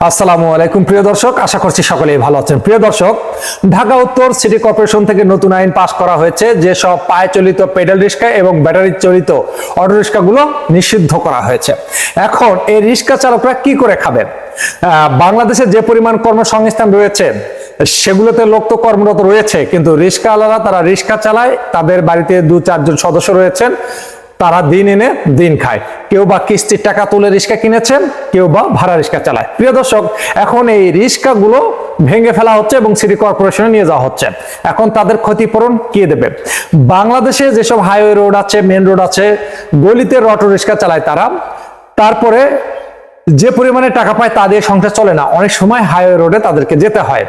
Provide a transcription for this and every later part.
আসসালামু আলাইকুম, প্রিয় দর্শক। আশা করছি সকলেই ভালো আছেন। প্রিয় দর্শক, ঢাকা উত্তর সিটি কর্পোরেশন থেকে নতুন আইন পাশ করা হয়েছে, যেসব পায়ে চলিত পেডাল রিক্সা এবং ব্যাটারি চালিত অটো রিক্সাগুলো নিষিদ্ধ করা হয়েছে। এখন এই রিক্সা চালকরা কি করে খাবেন? বাংলাদেশে যে পরিমাণ কর্মসংস্থান রয়েছে, সেগুলোতে লোক তো কর্মরত রয়েছে, কিন্তু রিক্সা আলাদা তারা রিক্সা চালায়, তাদের বাড়িতে দু চারজন সদস্য রয়েছেন। তারা দিন এনে দিন খায়। কেউ বা কিস্তির টাকা তুলে রিক্সা কিনেছেন কেউ বা ভাড়া রিক্সা চালায়। প্রিয় দর্শক, এখন এই রিক্সাগুলো ভেঙে ফেলা হচ্ছে এবং সিটি কর্পোরেশনে নিয়ে যাওয়া হচ্ছে। এখন তাদের ক্ষতিপূরণ কে দেবে? বাংলাদেশে যেসব হাইওয়ে রোড আছে মেন রোড আছে, গলিতে রটো রিক্সা চালায় তারা। তারপরে যে পরিমাণে টাকা পায় তা দিয়ে সংসার চলে না। অনেক সময় হাইওয়ে রোডে তাদেরকে যেতে হয়।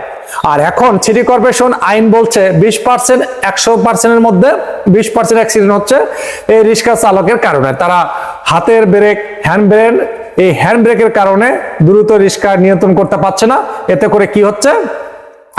আর এখন সিটি কর্পোরেশন আইন বলছে বিশ পার্সেন্ট একশো পার্সেন্টের মধ্যে বিশ পার্সেন্ট অ্যাক্সিডেন্ট হচ্ছে এই রিক্সা চালকের কারণে। তারা হাতের ব্রেক হ্যান্ড ব্রেক এই হ্যান্ড ব্রেকের কারণে দ্রুত রিক্সা নিয়ন্ত্রণ করতে পারছে না। এতে করে কি হচ্ছে?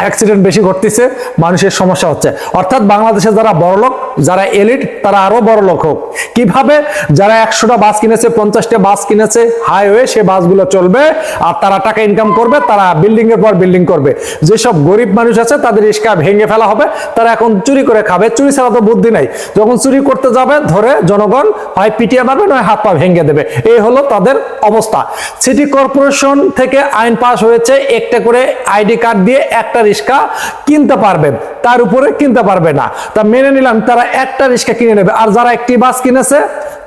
অ্যাক্সিডেন্ট বেশি ঘটতেছে, মানুষের সমস্যা হচ্ছে। অর্থাৎ বাংলাদেশে যারা বড় লোক, যারা এলিট তারা আরও বড় লোক হোক। কীভাবে যারা একশোটা বাস কিনেছে, পঞ্চাশটা বাস কিনেছে হাইওয়ে সে বাসগুলো চলবে, আর তারা টাকা ইনকাম করবে, তারা বিল্ডিং এর পর বিল্ডিং করবে। যেসব গরিব মানুষ আছে, তাদের রিস্কা ভেঙে ফেলা হবে, তারা এখন চুরি করে খাবে। চুরি ছাড়া তো বুদ্ধি নাই। যখন চুরি করতে যাবে, ধরে জনগণ হয় পিটিয়ে মারবে, নয় হাত পা ভেঙে দেবে। এই হলো তাদের অবস্থা। সিটি কর্পোরেশন থেকে আইন পাস হয়েছে, একটা করে আইডি কার্ড দিয়ে একটা রিক্সা কিনতে পারবে, তার উপরে কিনতে পারবে না। তা মেনে নিলাম, তারা একটা রিক্সা কিনে নেবে। আর যারা একটি বাস কিনেছে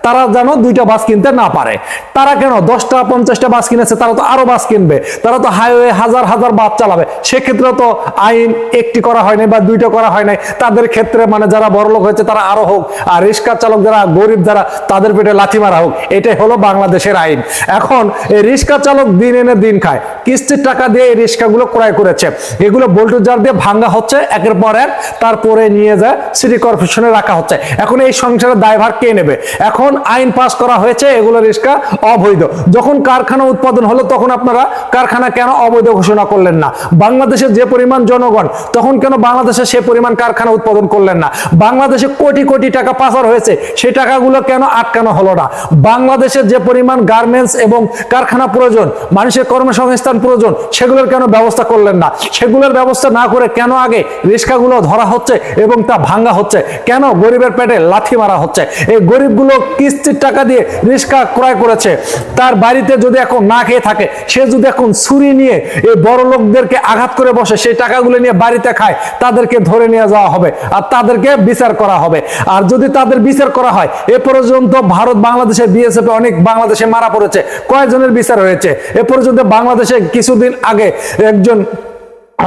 তারা যেন দুইটা বাস কিনতে না পারে। তারা কেন দশটা, পঞ্চাশটা বাস কিনেছে, তারা তো আরও বাস কিনবে। তারা তো হাইওয়ে হাজার হাজার বাস চালাবে। সেক্ষেত্রে তো আইন একটি করা হয় নাই বা দুইটা করা হয় নাই। তাদের ক্ষেত্রে মানে যারা বড় লোক হয়েছে, তারা আরও হোক, আর রিক্সা চালক যারা, গরিব যারা, তাদের পেটে লাথি মারা হোক। এটাই হলো বাংলাদেশের আইন। এখন এই রিক্সা চালক দিন এনে দিন খায়। কিস্তির টাকা দিয়ে এই রিক্সাগুলো ক্রয় করেছে। এগুলো বোল্টোজার দিয়ে ভাঙ্গা হচ্ছে, একের পর এক। তারপরে নিয়ে যায়, সিটি কর্পোরেশনে রাখা হচ্ছে। এখন এই সংসারের দায়ভার কে নেবে? এখন আইন পাস করা হয়েছে এগুলো রিক্সা অবৈধ। যখন কারখানা উৎপাদন হলো, তখন আপনারা কারখানা কেন অবৈধ ঘোষণা করলেন না? বাংলাদেশের যে পরিমাণ জনগণ, তখন কেন বাংলাদেশে সে পরিমাণ কারখানা উৎপাদন করলেন না? বাংলাদেশে কোটি কোটি টাকা পাচার হয়েছে, সেই টাকাগুলো কেন আটকানো হলো না? বাংলাদেশের যে পরিমাণ গার্মেন্টস এবং কারখানা প্রয়োজন, মানুষের কর্মসংস্থান প্রয়োজন, সেগুলোর কেন ব্যবস্থা করলেন না? সেগুলোর ব্যবস্থা না করে কেন আগে রিক্সাগুলো ধরা হচ্ছে এবং তা ভাঙ্গা হচ্ছে? কেন গরিবের পেটে লাথি মারা হচ্ছে? এই গরিবগুলো কিস্তির টাকা দিয়ে রিক্সা ক্রয় করেছে। তার বাড়িতে যদি এখন না খেয়ে থাকে, সে যদি এখন ছুরি নিয়ে এই বড় লোকদেরকে আঘাত করে বসে, সেই টাকাগুলো নিয়ে বাড়িতে খায়, তাদেরকে ধরে নিয়ে যাওয়া হবে আর তাদেরকে বিচার করা হবে। আর যদি তাদের বিচার করা হয়, এ পর্যন্ত ভারত, বাংলাদেশে, বিএসএফ অনেক বাংলাদেশে মারা পড়েছে কয়েকজনের বিচার হয়েছে? এ পর্যন্ত বাংলাদেশে কিছুদিন আগে একজন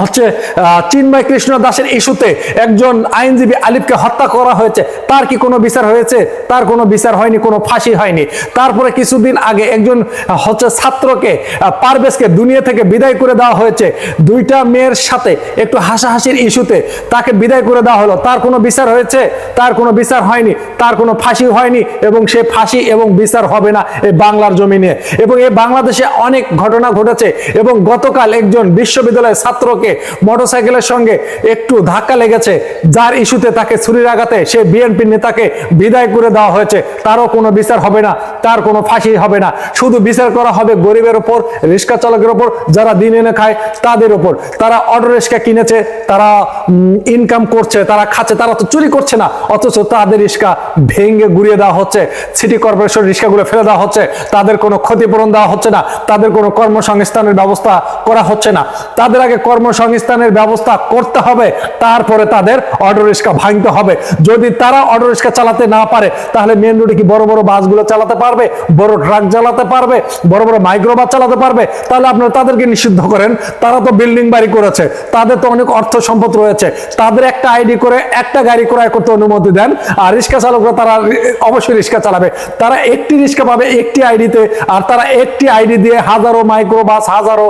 হচ্ছে চিন্ময় কৃষ্ণ দাসের ইস্যুতে একজন আইনজীবী আলিফকে হত্যা করা হয়েছে। তার কি কোনো বিচার হয়েছে? তার কোনো বিচার হয়নি, কোনো ফাঁসি হয়নি। তারপরে কিছুদিন আগে একজন হচ্ছে ছাত্রকে পারভেজকে দুনিয়া থেকে বিদায় করে দেওয়া হয়েছে। দুইটা মেয়ের সাথে একটু হাসাহাসির ইস্যুতে তাকে বিদায় করে দেওয়া হলো। তার কোনো বিচার হয়েছে? তার কোনো বিচার হয়নি। তার কোনো ফাঁসি হয়নি এবং সে ফাঁসি এবং বিচার হবে না এই বাংলার জমিনে। এবং এই বাংলাদেশে অনেক ঘটনা ঘটেছে এবং গতকাল একজন বিশ্ববিদ্যালয়ের ছাত্রকে মোটরসাইকেলের সঙ্গে একটু ধাক্কা লেগেছে। যার ইস্যুতে তাকে ছুরির আঘাতে সে বিএনপি নেতাকে বিদায় করে দেওয়া হয়েছে। তারও কোনো বিচার হবে না, তার কোনো ফাঁসি হবে না। শুধু বিচার করা হবে গরিবের ওপর, রিক্সা চালকের ওপর, যারা দিন এনে খায় তাদের ওপর। তারা অটো রিক্সা কিনেছে, তারা ইনকাম করছে, তারা খাচ্ছে, তারা তো চুরি করছে না। অথচ তাদের রিক্সা ভেঙে গুড়িয়ে দেওয়া হচ্ছে, সিটি কর্পোরেশন রিক্সাগুলো ফেলে দেওয়া হচ্ছে। তাদের কোনো ক্ষতিপূরণ দেওয়া হচ্ছে না, তাদের কোনো কর্মসংস্থানের ব্যবস্থা করা হচ্ছে না। তাদের আগে কর্মসংস্থানের ব্যবস্থা করতে হবে, তারপরে তাদের অটো রিক্সা ভাঙতে হবে। যদি তারা অটো রিক্সা চালাতে না পারে, তাহলে মেন রোডে কি বড় বড় বাসগুলো চালাতে পারবে, বড় ট্রাক চালাতে পারবে, বড় বড় মাইক্রো বাস চালাতে পারবে? তাহলে আপনারা তাদেরকে নিষিদ্ধ করেন। তারা তো বিল্ডিং বাড়ি করেছে, তাদের তো অনেক অর্থ সম্পদ রয়েছে। তাদের একটা আইডি করে, একটা গাড়ি ক্রয় করতে অনুমতি দেন, আর রিক্সা চালকরা তারা অবশ্যই রিক্সা চালাবে। তারা একটি রিক্সা পাবে একটি আইডিতে আর তারা একটি আইডি দিয়ে হাজারো মাইক্রো বাস হাজারো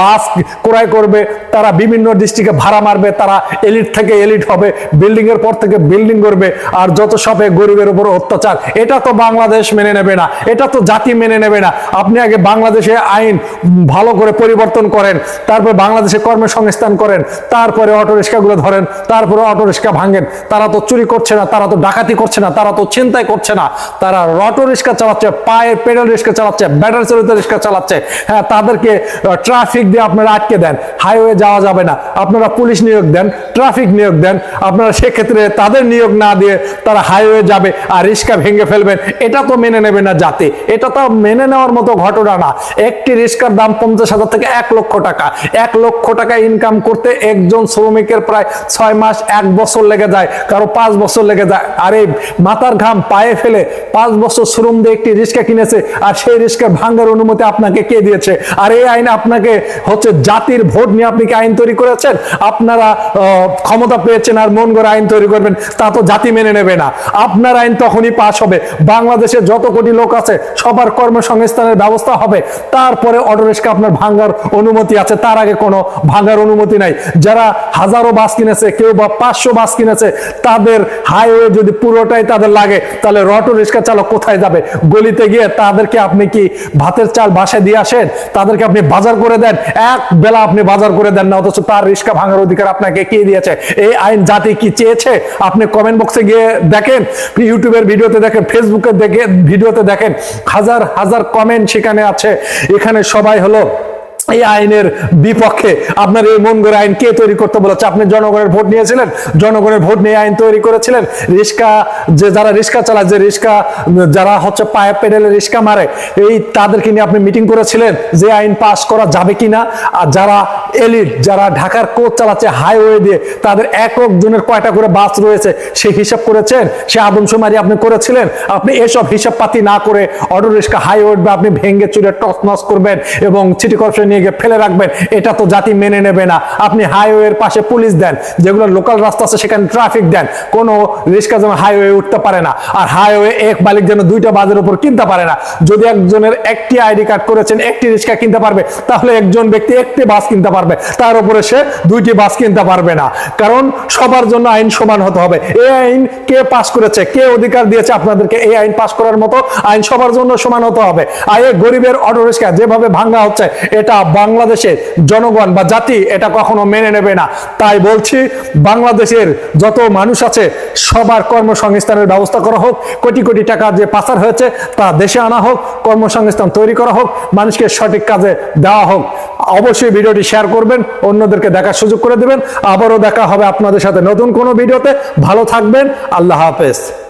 বাস ক্রয় করবে। তারা বিভিন্ন ডিস্ট্রিক্টে ভাড়া মারবে, তারা এলিট থেকে এলিট হবে বিল্ডিং এর পর থেকে বিল্ডিং করবে, আর যত সবে গরিবের উপর অত্যাচার, এটা তো বাংলাদেশ মেনে নেবে না, এটা তো জাতি মেনে নেবে না। আপনি আগে বাংলাদেশে আইন ভালো করে পরিবর্তন করেন, তারপর বাংলাদেশে কর্মসংস্থান করেন, তারপরে অটো রিক্সাগুলো ধরেন, তারপরে অটো রিক্সা ভাঙেন। তারা তো চুরি করছে না, তারা তো ডাকাতি করছে না, তারা তো চিন্তাই করছে না। তারা অটো রিক্সা চালাচ্ছে, পায়ের পেডাল রিক্সা চালাচ্ছে ব্যাটারি চালিত রিক্সা চালাচ্ছে। হ্যাঁ তাদেরকে ট্রাফিক দিয়ে আপনারা আটকে দেন। হাইওয়ে যাওয়া যাবে না। আপনারা পুলিশ নিয়োগ দেন ট্রাফিক নিয়োগ দেন, আপনারা সেক্ষেত্রে তাদের নিয়োগ না দিয়ে তারা হাইওয়ে যাবে আর রিক্সা ভেঙে ফেলবেন। এটা তো মেনে নেবে না জাতি। এটা তো মেনে নেওয়ার মতো ঘটনা না। একটি রিক্সার দাম পঞ্চাশ হাজার থেকে এক লক্ষ টাকা। এক লক্ষ টাকা ইনকাম করতে একজন শ্রমিকের প্রায় ছয় মাস, এক বছর লেগে যায়। কারও পাঁচ বছর লেগে যায়। আর এই মাথার ঘাম পায়ে ফেলে পাঁচ বছর শ্রম দিয়ে একটি রিক্সা কিনেছে আর সেই রিক্সা ভাঙ্গার অনুমতি আপনাকে কে দিয়েছে? আর এই আইন আপনাকে হচ্ছে জাতির ভোট নিয়ে আপনি কি আইন তৈরি করেছেন? আপনারা ক্ষমতা পেয়েছেন আর মন আইন তৈরি করবেন, তা তো জাতি মেনে নেবে না। আপনার আইন তখনই পাশ হবে। বাংলাদেশে যত কোটি লোক আছে, সবার কর্মসংস্থানের ব্যবস্থা হবে। তারপরে অটো রিক্সা আপনার ভাঙ্গার অনুমতি আছে। তার আগে কোনো ভাঙ্গার অনুমতি নাই। যারা হাজারো বাস কিনেছে, কেউ বা পাঁচশো বাস কিনেছে, তাদের হাইওয়ে যদি পুরোটাই তাদের লাগে, তাহলে অটো রিক্সা চালক কোথায় যাবে? গলিতে গিয়ে তাদেরকে আপনি কি ভাতের চাল বাসায় দিয়ে আসেন? তাদেরকে আপনি বাজার করে দেন? এক বেলা আপনি বাজার করে দেন না, অথচ তার রিস্কা ভাঙার অধিকার আপনাকে কে দিয়েছে? এই আইন জাতি কি চেয়েছে? আপনি কমেন্ট বক্সে গিয়ে দেখেন ইউটিউবের ভিডিওতে দেখেন ফেসবুকে দেখে ভিডিওতে দেখেন, হাজার হাজার কমেন্ট সেখানে আছে। এখানে সবাই হলো এই আইনের বিপক্ষে আপনার এই মন করে আইন কে তৈরি করতে বলেছে? আপনি জনগণের ভোট নিয়েছিলেন, জনগণের ভোট নিয়ে আইন তৈরি করেছিলেন। রিক্সা, যে যারা রিক্সা চালায়, যে রিক্সা, যারা হচ্ছে পায়ে পেডেলে রিক্সা মারে, এই তাদেরকে নিয়ে আপনি মিটিং করেছিলেন যে আইন পাস করা যাবে কিনা? আর যারা এলিট, যারা ঢাকার কোচ চালাচ্ছে হাইওয়ে দিয়ে, তাদের একক জনের কয়টা করে বাস রয়েছে, সেই হিসাব করেছেন? সে আদমশুমারি আপনি করেছিলেন? আপনি এসব হিসাব পাতি না করে অটো রিক্সা, হাইওয়ে আপনি ভেঙ্গে চুরে টস নস করবেন এবং সিটি কর্পোরেশন নিয়ে ফেলে রাখবেন, এটা তো জাতি মেনে নেবে না। আপনি হাইওয়ের পাশে পুলিশ দেন, যেগুলো লোকাল রাস্তা আছে সেখানে ট্রাফিক দেন, কোনো রিক্সা যেন হাইওয়ে উঠতে পারে না। আর হাইওয়ে এক মালিক যেন দুইটা বাজের উপর কিনতে পারে না। যদি একজনের একটি আইডি কার্ড করেছেন, একটি রিক্সা কিনতে পারবে, তাহলে একজন ব্যক্তি একটি বাস কিনতে পারবে। তার উপরে সে দুইটি বাস কিনতে পারবে না। কারণ সবার জন্য আইন সমান হতে হবে। এই আইন কে পাস করেছে, কে অধিকার দিয়েছে আপনাদেরকে এই আইন পাস করার মতো আইন সবার জন্য সমান হতে হবে। আর এই গরিবের অটো রিক্সা যেভাবে ভাঙ্গা হচ্ছে, এটা বাংলাদেশের জনগণ বা জাতি এটা কখনো মেনে নেবে না। তাই বলছি, বাংলাদেশের যত মানুষ আছে, সবার কর্মসংস্থানের ব্যবস্থা করা হোক, কোটি কোটি টাকা যে পাচার হয়েছে তা দেশে আনা হোক, কর্মসংস্থান তৈরি করা হোক, মানুষকে সঠিক কাজে দেওয়া হোক। অবশ্যই ভিডিওটি শেয়ার করবেন, অন্যদেরকে দেখার সুযোগ করে দেবেন। আবারও দেখা হবে আপনাদের সাথে নতুন কোনো ভিডিওতে। ভালো থাকবেন, আল্লাহ হাফেজ।